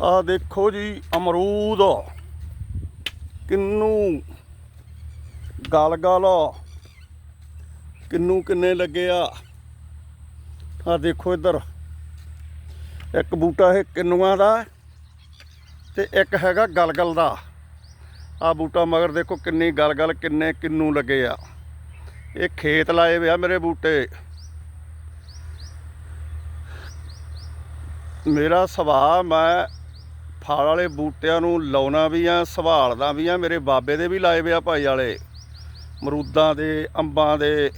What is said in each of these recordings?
ਆ ਦੇਖੋ ਜੀ, ਅਮਰੂਦ। ਕਿੰਨੂ ਗਲ ਗਲ ਕਿੰਨੂ ਕਿੰਨੇ ਲੱਗੇ ਆ? ਆ ਦੇਖੋ ਇੱਧਰ। ਇੱਕ ਬੂਟਾ ਇਹ ਕਿੰਨੂਆਂ ਦਾ ਤੇ ਇੱਕ ਹੈਗਾ ਗਲਗਲ ਦਾ। ਆ ਬੂਟਾ ਮਗਰ ਦੇਖੋ ਕਿੰਨੀ ਗਲਗਲ, ਕਿੰਨੇ ਕਿੰਨੂ ਲੱਗੇ ਆ। ਇਹ ਖੇਤ ਲਾਏ ਵੇ ਆ ਮੇਰੇ ਬੂਟੇ। ਮੇਰਾ ਸੁਭਾਅ ਮੈਂ ਫਲ ਵਾਲੇ ਬੂਟਿਆਂ ਨੂੰ ਲਾਉਣਾ ਵੀ ਆ, ਸੰਭਾਲਦਾ ਵੀ ਆ, ਮੇਰੇ ਬਾਬੇ ਦੇ ਵੀ ਲਾਏ ਵੇ ਆ ਭਾਈ ਵਾਲੇ। ਮਰੂਦਾਂ ਦੇ, ਅੰਬਾਂ ਦੇ,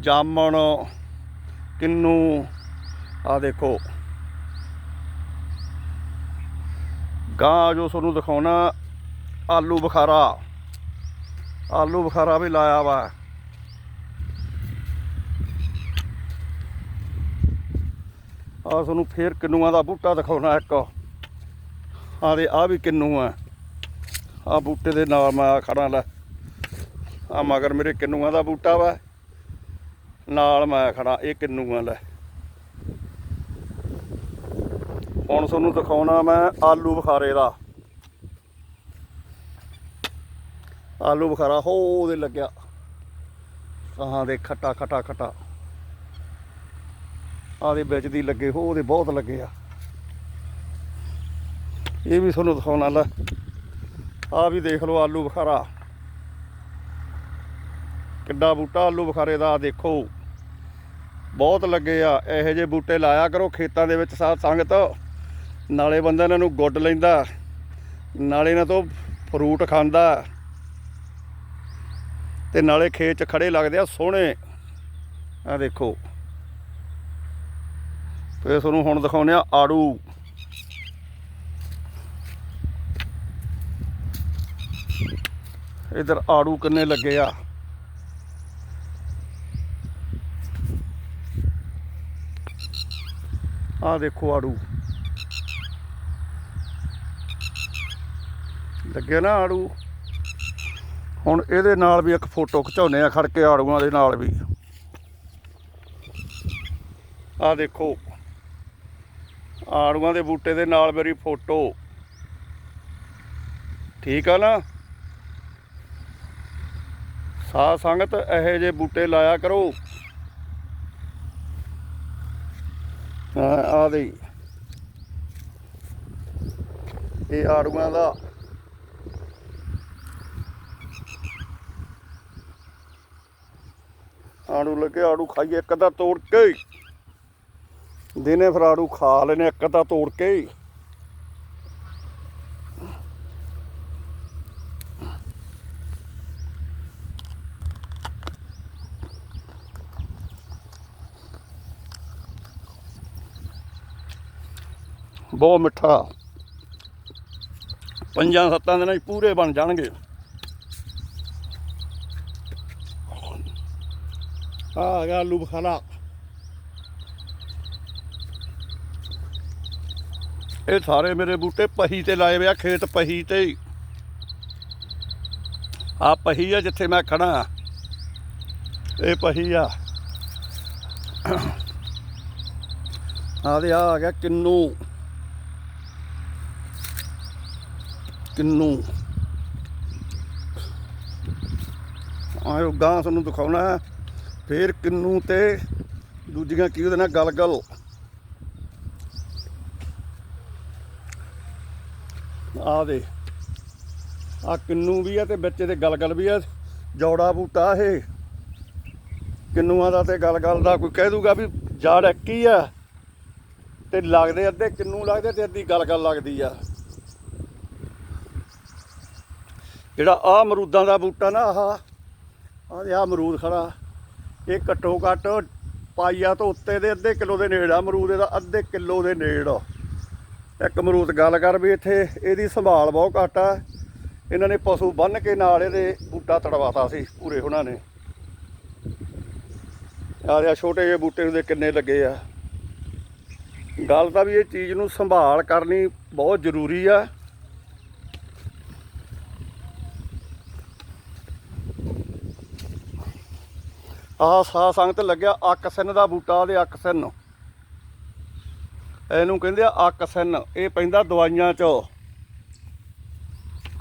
ਜਾਮਣ, ਕਿੰਨੂ ਆ ਦੇਖੋ। ਗਾਂ ਜੋ ਤੁਹਾਨੂੰ ਦਿਖਾਉਣਾ, ਆਲੂ ਬੁਖਾਰਾ। ਆਲੂ ਬੁਖਾਰਾ ਵੀ ਲਾਇਆ ਵਾ। ਆ ਤੁਹਾਨੂੰ ਫੇਰ ਕਿੰਨੂਆਂ ਦਾ ਬੂਟਾ ਦਿਖਾਉਣਾ ਇੱਕ। ਆ ਦੇ ਆ ਵੀ ਕਿੰਨੂ ਆ। ਆ ਬੂਟੇ ਦੇ ਨਾਲ ਮੈਂ ਆ ਖੜਾ ਲੈ। ਆ ਮਗਰ ਮੇਰੇ ਕਿੰਨੂਆਂ ਦਾ ਬੂਟਾ ਵਾ। ਨਾਲ ਮੈਂ ਖੜਾ ਇਹ ਕਿੰਨੂਆਂ ਲੈ। ਹੁਣ ਤੁਹਾਨੂੰ ਦਿਖਾਉਣਾ ਮੈਂ ਆਲੂ ਬੁਖਾਰੇ ਦਾ। ਆਲੂ ਬੁਖਾਰਾ ਹੋ ਉਹਦੇ ਲੱਗਿਆ। ਕਹਾਂ ਦੇ ਖੱਟਾ ਖੱਟਾ ਖੱਟਾ। ਆਦੇ ਵਿੱਚ ਦੀ ਲੱਗੇ ਹੋ ਉਹਦੇ ਬਹੁਤ ਲੱਗੇ ਆ। ਇਹ ਵੀ ਤੁਹਾਨੂੰ ਦਿਖਾਉਣ ਵਾਲਾ ਆ ਵੀ ਦੇਖ ਲਓ ਆਲੂ ਬੁਖਾਰਾ। ਕਿੱਡਾ ਬੂਟਾ ਆਲੂ ਬੁਖਾਰੇ ਦਾ ਦੇਖੋ। ਬਹੁਤ ਲੱਗੇ ਆ, ਇਹੋ ਜਿਹੇ ਬੂਟੇ ਲਾਇਆ ਕਰੋ ਖੇਤਾਂ ਦੇ ਵਿੱਚ ਸਾਧ ਸੰਗਤ। ਨਾਲੇ ਬੰਦਾ ਇਹਨਾਂ ਨੂੰ ਗੁੱਡ ਲੈਂਦਾ, ਨਾਲੇ ਇਹਨਾਂ ਤੋਂ ਫਰੂਟ ਖਾਂਦਾ। ਤੇ ਨਾਲੇ ਖੇਤ 'ਚ ਖੜੇ ਲੱਗਦੇ ਆ ਸੋਹਣੇ। ਆ ਦੇਖੋ। ਤੇ ਤੁਹਾਨੂੰ ਹੁਣ ਦਿਖਾਉਂਦੇ ਆ ਆੜੂ। ਇਧਰ ਆੜੂ ਕਿੰਨੇ ਲੱਗੇ ਆ। ਆ ਦੇਖੋ ਆੜੂ। ਲੱਗੇ ਨਾ ਆੜੂ। ਹੁਣ ਇਹਦੇ ਨਾਲ ਵੀ ਇੱਕ ਫੋਟੋ ਖਿਚਾਉਨੇ ਆ ਖੜ ਕੇ ਆੜੂਆਂ ਦੇ ਨਾਲ ਵੀ। ਆ ਦੇਖੋ। ਆੜੂਆਂ ਦੇ ਬੂਟੇ ਦੇ ਨਾਲ ਮੇਰੀ ਫੋਟੋ। ਠੀਕ ਆ ਨਾ? ਸਾਧ ਸੰਗਤ ਇਹੋ ਜਿਹੇ ਬੂਟੇ ਲਾਇਆ ਕਰੋ। ਹਾਂ, ਆ ਦੇ ਇਹ ਆੜੂਆਂ ਦਾ। ਆੜੂ ਲੱਗੇ, ਆੜੂ ਖਾਈਏ, ਇੱਕ ਅੱਧਾ ਤੋੜ ਕੇ। ਦਿਨੇ ਫਰਾੜੂ ਖਾ ਲੈਨੇ ਇੱਕ ਅੱਧਾ ਤੋੜ ਕੇ ਬਹੁਤ ਮਿੱਠਾ। ਪੰਜਾਂ ਸੱਤਾਂ ਦਿਨਾਂ 'ਚ ਪੂਰੇ ਬਣ ਜਾਣਗੇ। ਆ ਗਿਆ ਆਲੂ ਬਖਾਲਾ ਇਹ ਸਾਰੇ ਮੇਰੇ ਬੂਟੇ ਪਹੀ ਤੇ ਲਾਏ ਵੇ ਖੇਤ ਪਹੀ ਤੇ ਹੀ। ਆ ਪਹੀ ਆ ਜਿੱਥੇ ਮੈਂ ਖੜਾ ਇਹ ਪਹੀ ਆ। ਆ ਦੇ ਆ ਆ ਗਿਆ ਕਿੰਨੂ। ਕਿੰਨੂ। ਆਇਓ ਗਾਂ ਤੁਹਾਨੂੰ ਦਿਖਾਉਣਾ ਹੈ। ਫੇਰ ਕਿੰਨੂ ਤੇ ਦੂਜੀਆਂ ਕੀ ਉਹਦੇ ਨਾਲ ਗਲਗਲ। ਆ ਦੇ ਆ ਕਿੰਨੂ ਵੀ ਆ ਤੇ ਵਿੱਚ ਇਹਦੇ ਗਲਗਲ ਵੀ ਆ। ਜੋੜਾ ਬੂਟਾ ਇਹ। ਕਿੰਨੂਆਂ ਦਾ ਤੇ ਗਲਗਲ ਦਾ ਕੋਈ ਕਹਿ ਦੂਗਾ ਵੀ ਜੜ ਇੱਕ ਹੀ ਆ। ਤੇ ਲੱਗਦੇ ਅੱਧੇ ਕਿੰਨੂ ਲੱਗਦੇ ਤੇ ਅੱਧੀ ਗਲਗਲ ਲੱਗਦੀ ਆ। ਜਿਹੜਾ ਆ ਅਮਰੂਦਾਂ ਦਾ ਬੂਟਾ ਨਾ ਆਹ ਆਹ ਆ ਅਮਰੂਦ ਖੜਾ। ਇਹ ਘੱਟੋ ਘੱਟ ਪਾਈਆ ਤੋਂ ਉੱਤੇ ਦੇ ਅੱਧੇ ਕਿਲੋ ਦੇ ਨੇੜ ਆ। ਅਮਰੂਦ ਦਾ ਅੱਧੇ ਕਿਲੋ ਦੇ ਨੇੜ ਆ। ਇੱਕ ਅਮਰੂਦ ਗੱਲ ਕਰ ਵੀ ਇੱਥੇ ਇਹਦੀ ਸੰਭਾਲ ਬਹੁਤ ਘੱਟ ਆ। ਇਹਨਾਂ ਨੇ ਪਸ਼ੂ ਬੰਨ ਕੇ ਨਾਲ ਇਹਦੇ ਬੂਟਾ ਤੜਵਾਤਾ ਸੀ, ਪੂਰੇ ਉਹਨਾਂ ਨੇ। ਆਹ ਆ ਛੋਟੇ ਜਿਹੇ ਬੂਟੇ ਦੇ ਕਿੰਨੇ ਲੱਗੇ ਆ। ਗੱਲ ਤਾਂ ਵੀ ਇਹ ਚੀਜ਼ ਨੂੰ ਸੰਭਾਲ ਕਰਨੀ ਬਹੁਤ ਜ਼ਰੂਰੀ ਆ। ਆਹ ਸਾ ਸੰਗਤ ਲੱਗਿਆ ਅੱਕ ਸਿੰਨ ਦਾ ਬੂਟਾ ਦੇ ਅੱਕ ਸਿੰਨ। ਇਹਨੂੰ ਕਹਿੰਦੇ ਆ ਆਕਸਨ ਇਹ ਪੈਂਦਾ ਦਵਾਈਆਂ 'ਚੋਂ।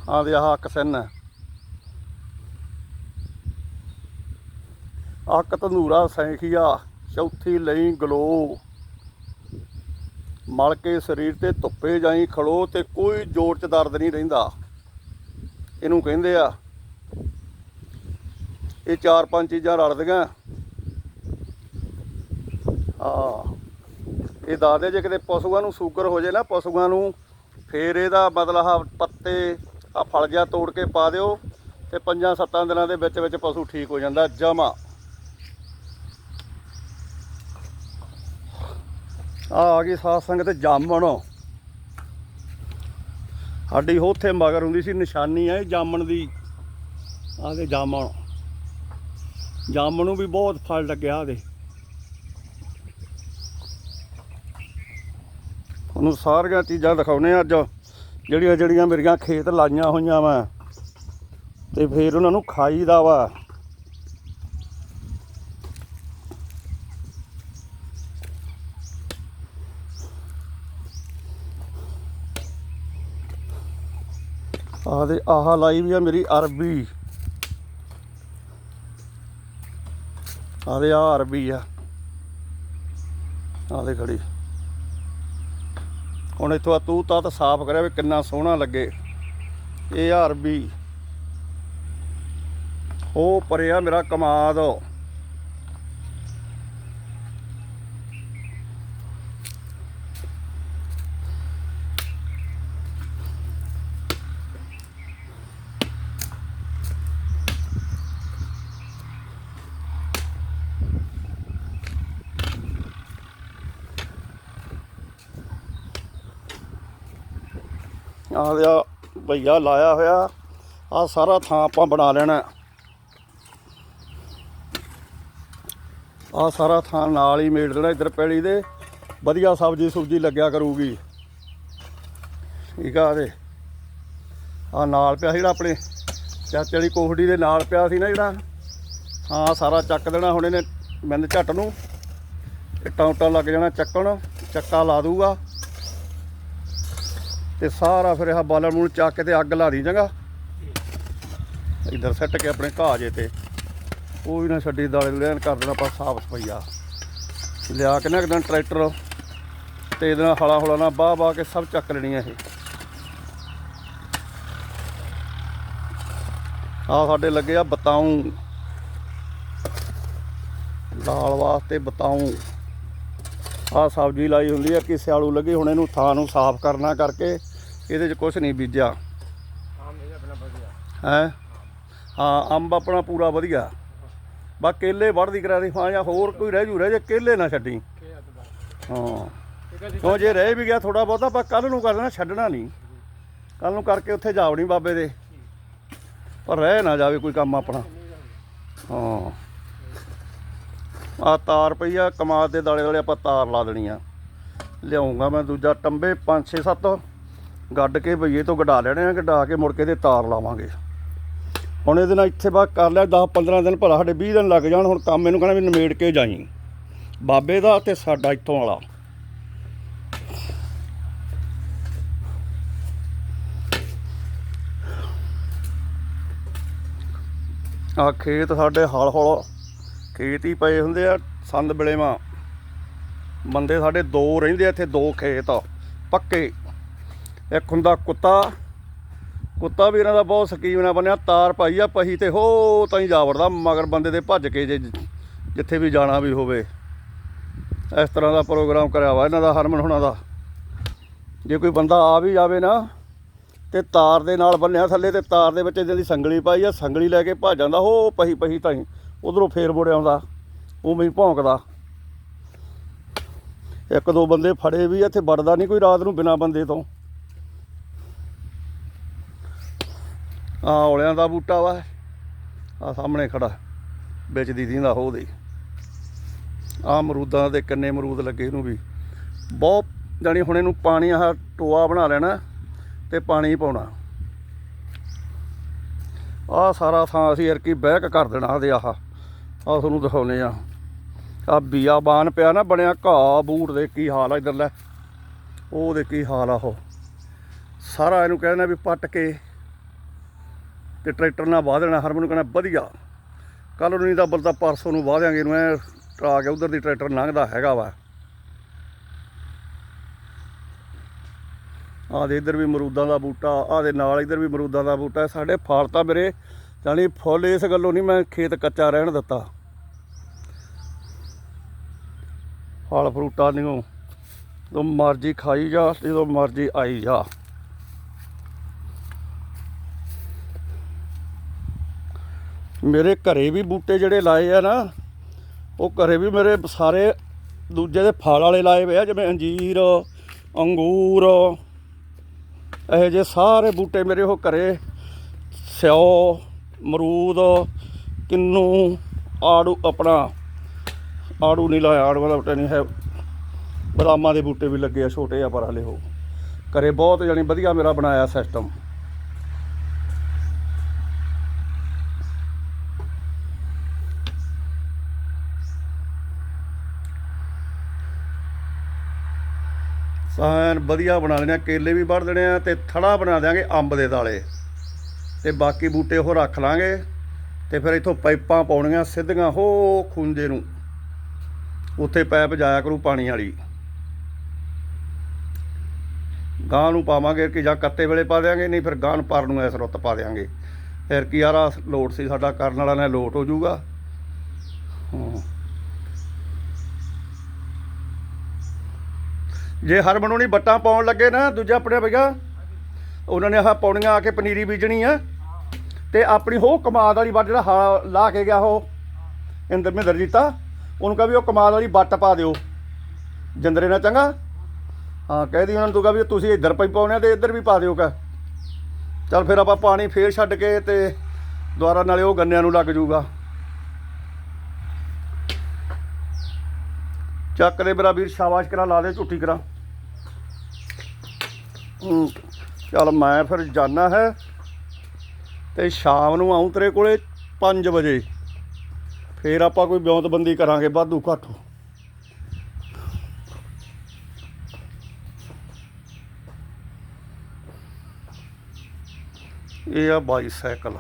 ਆਹ ਦੇ ਆਹ ਆਕਸਨ ਹੈ ਅੱਕ ਤੰਦੂਰਾ ਸੈਂਖੀਆ, ਚੌਥੀ ਲਈ ਗਲੋ। ਮਲ ਕੇ ਸਰੀਰ ਤੇ ਧੁੱਪੇ ਜਾਈ ਖੜੋ ਤੇ ਕੋਈ ਜੋੜ ਚ ਦਰਦ ਨਹੀਂ ਰਹਿੰਦਾ। ਇਹਨੂੰ ਕਹਿੰਦੇ ਆ, ਇਹ ਚਾਰ ਪੰਜ ਚੀਜ਼ਾਂ ਰਲਦੀਆਂ। ਆ ਇਹ ਦੱਸਦੇ ਜੇ ਕਿਤੇ ਪਸ਼ੂਆਂ ਨੂੰ ਸ਼ੂਗਰ ਹੋ ਜੇ ਨਾ, ਪਸ਼ੂਆਂ ਨੂੰ ਫੇਰ ਇਹਦਾ ਮਤਲਬ ਆਹ ਪੱਤੇ ਆ ਫਲ ਜਾ ਤੋੜ ਕੇ ਪਾ ਦਿਓ ਤੇ ਪੰਜਾਂ ਸੱਤਾਂ ਦਿਨਾਂ ਦੇ ਵਿੱਚ ਵਿੱਚ ਪਸ਼ੂ ਠੀਕ ਹੋ ਜਾਂਦਾ, ਜਮਾ। ਆ ਆ ਗਈ ਸਾਧ ਸੰਗਤ ਜਾਮਣ। ਸਾਡੀ ਉੱਥੇ ਮਗਰ ਹੁੰਦੀ ਸੀ ਨਿਸ਼ਾਨੀ ਆ ਜਾਮਣ ਦੀ। ਆ ਦੇ ਜਾਮਣ। ਜਾਮਣ ਨੂੰ ਵੀ ਬਹੁਤ ਫਲ ਲੱਗਿਆ ਆ ਤੁਹਾਨੂੰ ਸਾਰੀਆਂ ਚੀਜ਼ਾਂ ਦਿਖਾਉਨੇ ਆ ਅੱਜ। ਜਿਹੜੀਆਂ ਜਿਹੜੀਆਂ ਮੇਰੀਆਂ ਖੇਤ ਲਾਈਆਂ ਹੋਈਆਂ ਵਾ। ਤੇ ਫਿਰ ਉਹਨਾਂ ਨੂੰ ਖਾਈਦਾ ਵਾ। ਆਹ ਦੇ ਆਹ ਲਾਈ ਵੀ ਆ ਮੇਰੀ ਅਰਬੀ। ਆਹ ਦੇ ਆ ਅਰਬੀ ਆ। ਆਹ ਦੇ ਖੜੀ। ਹੁਣ ਇੱਥੋਂ ਆ, ਤੂੰ ਤਾਂ ਸਾਫ਼ ਕਰਿਆ ਵੀ ਕਿੰਨਾ ਸੋਹਣਾ ਲੱਗੇ। ਇਹ ਆ ਅਰਬੀ ਉਹ ਪਰਿਆ ਮੇਰਾ ਕਮਾਦ। ਆਹ ਲਿਆ ਭਈਆ ਲਾਇਆ ਹੋਇਆ। ਆ ਸਾਰਾ ਥਾਂ ਆਪਾਂ ਬਣਾ ਲੈਣਾ। ਆ ਸਾਰਾ ਥਾਂ ਨਾਲ ਹੀ ਮੇੜ ਦੇਣਾ ਇੱਧਰ ਪੈਲੀ ਦੇ। ਵਧੀਆ ਸਬਜ਼ੀ ਸੁਬਜੀ ਲੱਗਿਆ ਕਰੂਗੀ। ਠੀਕ ਆ ਦੇ। ਆ ਨਾਲ ਪਿਆ ਸੀ ਜਿਹੜਾ ਆਪਣੇ ਚਾਚੇ ਵਾਲੀ ਕੋਹੜੀ ਦੇ ਨਾਲ ਪਿਆ ਸੀ ਨਾ ਜਿਹੜਾ। ਹਾਂ, ਸਾਰਾ ਚੱਕ ਦੇਣਾ ਹੁਣ ਇਹਨੇ, ਮੈਨੂੰ ਝੱਟ ਨੂੰ। ਇੱਟਾਂ ਉੱਟਾਂ ਲੱਗ ਜਾਣਾ ਚੱਕਣ। ਚੱਕਾ ਲਾ ਦੂਗਾ ਤੇ ਸਾਰਾ ਫਿਰ ਇਹ ਬਾਲਣ ਨੂੰ ਚੱਕ ਕੇ ਤੇ ਅੱਗ ਲਾ ਦੀ ਚੰਗਾ ਇਧਰ ਸੱਟ ਕੇ ਆਪਣੇ ਘਾਹ ਜੇ ਤੇ। ਉਹ ਵੀ ਨਾ ਛੱਡੀ ਦਾਲੇ ਲੈਣ ਕਰ ਦੇਣਾ ਆਪਾਂ ਸਾਫ਼ ਸਫਾਈਆ ਲਿਆ ਕੇ ਨਾ ਇੱਕ ਦਿਨ ਟਰੈਕਟਰ ਤੇ ਇਹਦੇ ਨਾਲ ਹਲਾ ਹੁਲਾ ਨਾ ਬਾਹ ਬਾਹ ਕੇ ਸਭ ਚੱਕ ਲੈਣੀਆਂ ਇਹ। ਆ ਸਾਡੇ ਲੱਗੇ ਆ ਬਤਾਉ ਦਾਲ ਵਾਸਤੇ ਬਤਾਉ ਆ ਸਬਜ਼ੀ ਲਾਈ ਹੁੰਦੀ ਆ ਕਿ ਸਿਆਲੂ ਲੱਗੇ ਹੁਣ ਇਹਨੂੰ ਥਾਂ ਨੂੰ ਸਾਫ਼ ਕਰਨਾ ਕਰਕੇ ਇਹਦੇ 'ਚ ਕੁਝ ਨਹੀਂ ਬੀਜਿਆ। ਆਮ ਇਹ ਆਪਣਾ ਵਧੀਆ। ਹੈ? ਹਾਂ ਅੰਬ ਆਪਣਾ ਪੂਰਾ ਵਧੀਆ। ਬਾ ਕੇਲੇ ਵੜਦੀ ਕਰਾ ਦੀ ਹਾਂ ਜਾਂ ਹੋਰ ਕੋਈ ਰਹਿ ਜੂ ਰਹਿ ਜੇ ਕੇਲੇ ਨਾ ਛੱਡੀ। ਹਾਂ। ਕਿਉਂ ਜੇ ਰਹਿ ਵੀ ਗਿਆ ਥੋੜਾ ਬਹੁਤਾ ਆਪਾਂ ਕੱਲ ਨੂੰ ਕਰ ਦੇਣਾ ਛੱਡਣਾ ਨਹੀਂ। ਕੱਲ ਨੂੰ ਕਰਕੇ ਉੱਥੇ ਜਾਵਣੀ ਬਾਬੇ ਦੇ। ਪਰ ਰਹਿ ਨਾ ਜਾਵੇ ਕੋਈ ਕੰਮ ਆਪਣਾ। ਹਾਂ। ਆ ਤਾਰ ਪਈ ਆ ਕਮਾਦ ਦੇ ਦਾਲੇ ਦਾਲੇ ਆਪਾਂ ਤਾਰ ਲਾ ਦੇਣੀ ਆ। ਲਿਆਉਂਗਾ ਮੈਂ ਦੂਜਾ ਟੰਬੇ 5 6 7 ਗੱਡ ਕੇ ਬਈਏ ਤੋਂ ਗਡਾ ਲੈਣੇ ਆ, ਗਡਾ ਕੇ ਮੁੜ ਕੇ ਤੇ ਤਾਰ ਲਾਵਾਂਗੇ। ਹੁਣ ਇਹਦੇ ਨਾਲ ਇੱਥੇ ਬਾ ਕਰ ਲਿਆ 10 15 ਦਿਨ ਭਲਾ ਸਾਡੇ 20 ਦਿਨ ਲੱਗ ਜਾਣ, ਹੁਣ ਕੰਮ ਇਹਨੂੰ ਕਹਿੰਦਾ ਵੀ ਨਿਮੇੜ ਕੇ ਜਾਈ। ਬਾਬੇ ਦਾ ਤੇ ਸਾਡਾ ਇੱਥੋਂ ਵਾਲਾ। ਆ ਖੇਤ ਸਾਡੇ ਹਲ ਹੌਲ਼, ਖੇਤ ਹੀ ਪਏ ਹੁੰਦੇ ਆ, ਸੰਦ ਬਿਲੇਵਾ। ਬੰਦੇ ਸਾਡੇ ਦੋ ਰਹਿੰਦੇ ਆ ਇੱਥੇ, ਦੋ ਖੇਤ ਪੱਕੇ। ਇੱਕ ਹੁੰਦਾ ਕੁੱਤਾ। ਕੁੱਤਾ ਵੀ ਇਹਨਾਂ ਦਾ ਬਹੁਤ ਸਕੀਮ ਨਾਲ ਬਣਿਆ ਤਾਰ ਪਾਈ ਆ, ਪਹੀ ਤੇ ਹੋ ਤਾਈ ਜਾ ਵੜਦਾ, ਮਗਰ ਬੰਦੇ ਦੇ ਭੱਜ ਕੇ ਜੇ ਜਿੱਥੇ ਵੀ ਜਾਣਾ ਵੀ ਹੋਵੇ। ਇਸ ਤਰ੍ਹਾਂ ਦਾ ਪ੍ਰੋਗਰਾਮ ਕਰਿਆ ਵਾ ਇਹਨਾਂ ਦਾ, ਹਰਮਨ ਹੋਣਾ ਦਾ। ਜੇ ਕੋਈ ਬੰਦਾ ਆ ਵੀ ਜਾਵੇ ਨਾ, ਤੇ ਤਾਰ ਦੇ ਨਾਲ ਬੰਨਿਆ ਥੱਲੇ ਤੇ ਤਾਰ ਦੇ ਵਿੱਚ ਇਹਦੀ ਸੰਗਲੀ ਪਾਈ ਆ, ਸੰਗਲੀ ਲੈ ਕੇ ਭੱਜ ਜਾਂਦਾ, ਹੋ ਪਹੀ ਪਹੀ ਤਾਈ ਉਧਰੋਂ ਫੇਰ ਮੁੜ ਆਉਂਦਾ, ਉਵੇਂ ਹੀ ਭੌਂਕਦਾ। ਇੱਕ ਦੋ ਬੰਦੇ ਫੜੇ ਵੀ ਇੱਥੇ ਵੜਦਾ ਨਹੀਂ ਕੋਈ ਰਾਤ ਨੂੰ ਬਿਨਾ ਬੰਦੇ ਤੋਂ। ਆ ਔਲਿਆਂ ਦਾ ਬੂਟਾ ਵਾ। ਆ ਸਾਹਮਣੇ ਖੜਾ। ਵਿੱਚ ਦੀ ਦੀਂਦਾ ਉਹਦੇ ਦੇ ਆ ਅਮਰੂਦਾਂ ਦੇ ਕਿੰਨੇ ਅਮਰੂਦ ਲੱਗੇ ਇਹਨੂੰ ਵੀ। ਬਹੁਤ ਜਾਣੀ ਹੁਣ ਇਹਨੂੰ ਪਾਣੀ ਆਹ ਟੋਆ ਬਣਾ ਲੈਣਾ ਤੇ ਪਾਣੀ ਪਾਉਣਾ। ਆ ਸਾਰਾ ਥਾਂ ਅਸੀਂ ਇਰਕੀ ਬਹਿਕ ਕਰ ਦੇਣਾ ਦੇ ਆਹ। ਆ ਤੁਹਾਨੂੰ ਦਿਖਾਉਨੇ ਆ। ਆ ਬੀਆਬਾਨ ਪਿਆ ਨਾ ਬਣਿਆ ਘਾਹ ਬੂਟ ਦੇ ਕੀ ਹਾਲ ਆ ਇਧਰ ਲੈ ਉਹ ਦੇ ਕੀ ਹਾਲ ਆ ਉਹ। ਸਾਰਾ ਇਹਨੂੰ ਕਹਿੰਦਾ ਵੀ ਪੱਟ ਕੇ ਤੇ ਟਰੈਕਟਰ ਨਾਲ ਵਾਹ ਦੇਣਾ, ਹਰਮਨ ਨੂੰ ਕਹਿੰਦਾ, ਵਧੀਆ। ਕੱਲ ਨੂੰ ਨਹੀਂ ਤਾਂ ਬਲਦਾ ਪਰਸੋਂ ਨੂੰ ਵਾਹ ਦਿਆਂਗੇ, ਇਹਨੂੰ ਐ ਟਰਾ ਕੇ ਉਧਰ ਦੀ ਟਰੈਕਟਰ ਲੰਘਦਾ ਹੈਗਾ ਵਾ। ਆਹ ਦੇ ਇੱਧਰ ਵੀ ਅਮਰੂਦਾਂ ਦਾ ਬੂਟਾ, ਆਹ ਦੇ ਨਾਲ ਇੱਧਰ ਵੀ ਅਮਰੂਦਾਂ ਦਾ ਬੂਟਾ, ਸਾਡੇ ਫਲ ਤਾਂ ਮੇਰੇ ਜਾਣੀ ਫੁੱਲ ਇਸ ਗੱਲੋਂ ਨਹੀਂ, ਮੈਂ ਖੇਤ ਕੱਚਾ ਰਹਿਣ ਦਿੱਤਾ। ਫਲ ਫਰੂਟਾਂ ਨਹੀਂ ਜਦੋਂ ਮਰਜ਼ੀ ਖਾਈ ਜਾ, ਜਦੋਂ ਮਰਜ਼ੀ ਆਈ ਜਾ। ਮੇਰੇ ਘਰੇ ਵੀ ਬੂਟੇ ਜਿਹੜੇ ਲਾਏ ਆ ਨਾ, ਉਹ ਘਰੇ ਵੀ ਮੇਰੇ ਸਾਰੇ ਦੂਜੇ ਦੇ ਫਲ ਵਾਲੇ ਲਾਏ ਹੋਏ ਆ, ਜਿਵੇਂ ਅੰਜੀਰ, ਅੰਗੂਰ, ਇਹੋ ਜਿਹੇ ਸਾਰੇ ਬੂਟੇ ਮੇਰੇ ਉਹ ਘਰੇ, ਸਿਓ ਮਰੂਦ ਕਿੰਨੂ, ਆੜੂ, ਆਪਣਾ ਆੜੂ ਨਹੀਂ ਲਾਇਆ ਆੜੂ ਵਾਲਾ ਬੂਟਾ ਨਹੀਂ ਹੈ, ਬਦਾਮਾਂ ਦੇ ਬੂਟੇ ਵੀ ਲੱਗੇ ਆ, ਛੋਟੇ ਆ ਪਰ ਹਲੇ ਉਹ। ਘਰੇ ਬਹੁਤ ਜਾਣੀ ਵਧੀਆ ਮੇਰਾ ਬਣਾਇਆ ਸਿਸਟਮ ਸਾਨ ਵਧੀਆ ਬਣਾ ਲੈਣੇ ਆ, ਕੇਲੇ ਵੀ ਵੱਢ ਦੇਣੇ ਆ ਤੇ ਥੜਾ ਬਣਾ ਦਿਆਂਗੇ ਅੰਬ ਦੇ ਦਾਲੇ। ਤੇ ਬਾਕੀ ਬੂਟੇ ਉਹ ਰੱਖ ਲਾਂਗੇ ਤੇ ਫਿਰ ਇੱਥੋਂ ਪਾਈਪਾਂ ਪਾਉਣੀਆਂ ਸਿੱਧੀਆਂ ਹੋ ਖੁੰਝੇ ਨੂੰ। ਉੱਥੇ ਪੈਪ ਜਾਇਆ ਕਰੂ ਪਾਣੀ ਵਾਲੀ। ਗਾਂ ਨੂੰ ਪਾਵਾਂਗੇ ਕਿ ਜਾਂ ਕੱਤੇ ਵੇਲੇ ਪਾ ਦਿਆਂਗੇ, ਨਹੀਂ ਫਿਰ ਗਾਂ ਨੂੰ ਪਰ ਨੂੰ ਐਸ ਰੁੱਤ ਪਾ ਦਿਆਂਗੇ। ਫਿਰ ਕੀ ਯਾਰਾ ਲੋਟ ਸੀ ਸਾਡਾ, ਕਰਨ ਵਾਲਾ ਨੇ ਲੋਟ ਹੋ ਜਾਊਗਾ ਹਾਂ ਜੇ ਹਰਮਨ ਨੂੰ ਬੱਟਾਂ ਪਾਉਣ ਲੱਗੇ ਨਾ, ਦੂਜਾ ਆਪਣੇ ਭਈਆ ਉਹਨਾਂ ਨੇ ਆਹ ਪੌਣੀਆਂ ਆ ਕੇ ਪਨੀਰੀ ਬੀਜਣੀ ਆ। ਤੇ ਆਪਣੀ ਉਹ ਕਮਾਦ ਵਾਲੀ ਵੱਟ ਜਿਹੜਾ ਹਾ- ਲਾ ਕੇ ਗਿਆ ਉਹ, ਇੰਦਰ ਮਹਿੰਦਰ ਜੀਤਾ ਉਹਨੂੰ ਕਹਾਂ ਵੀ ਉਹ ਕਮਾਦ ਵਾਲੀ ਵੱਟ ਪਾ ਦਿਓ। ਜਿੰਦਰੇ ਨਾਲ ਚੰਗਾ? ਹਾਂ, ਕਹਿ ਦੀ ਉਹਨਾਂ ਨੂੰ ਤੂੰ ਕਹਾਂ ਵੀ ਤੁਸੀਂ ਇੱਧਰ ਪਈ ਪਾਉਣੇ ਆ ਤੇ ਇੱਧਰ ਵੀ ਪਾ ਦਿਓ ਕਾ ਚੱਲ ਫਿਰ ਆਪਾਂ ਪਾਣੀ ਫੇਰ ਛੱਡ ਕੇ ਤੇ ਦੁਬਾਰਾ ਨਾਲੇ ਉਹ ਗੰਨਿਆਂ ਨੂੰ ਲੱਗ ਜਾਊਗਾ ਚੱਕ ਦੇ ਮੇਰਾ ਵੀਰ, ਸ਼ਾਬਾਸ਼ ਕਰਾ, ਲਾ ਦੇ ਝੁੱਟੀ ਕਰਾ। ਚੱਲ ਮੈਂ ਫਿਰ ਜਾਣਾ ਹੈ ਤੇ ਸ਼ਾਮ ਨੂੰ ਆਉਂ ਤੇਰੇ ਕੋਲੇ 5 ਵਜੇ। ਫੇਰ ਆਪਾਂ ਕੋਈ ਬਿਉਂਤਬੰਦੀ ਕਰਾਂਗੇ ਵਾਧੂ ਘਾਟੂ। ਇਹ ਆ ਬਾਈਸਾਈਕਲ।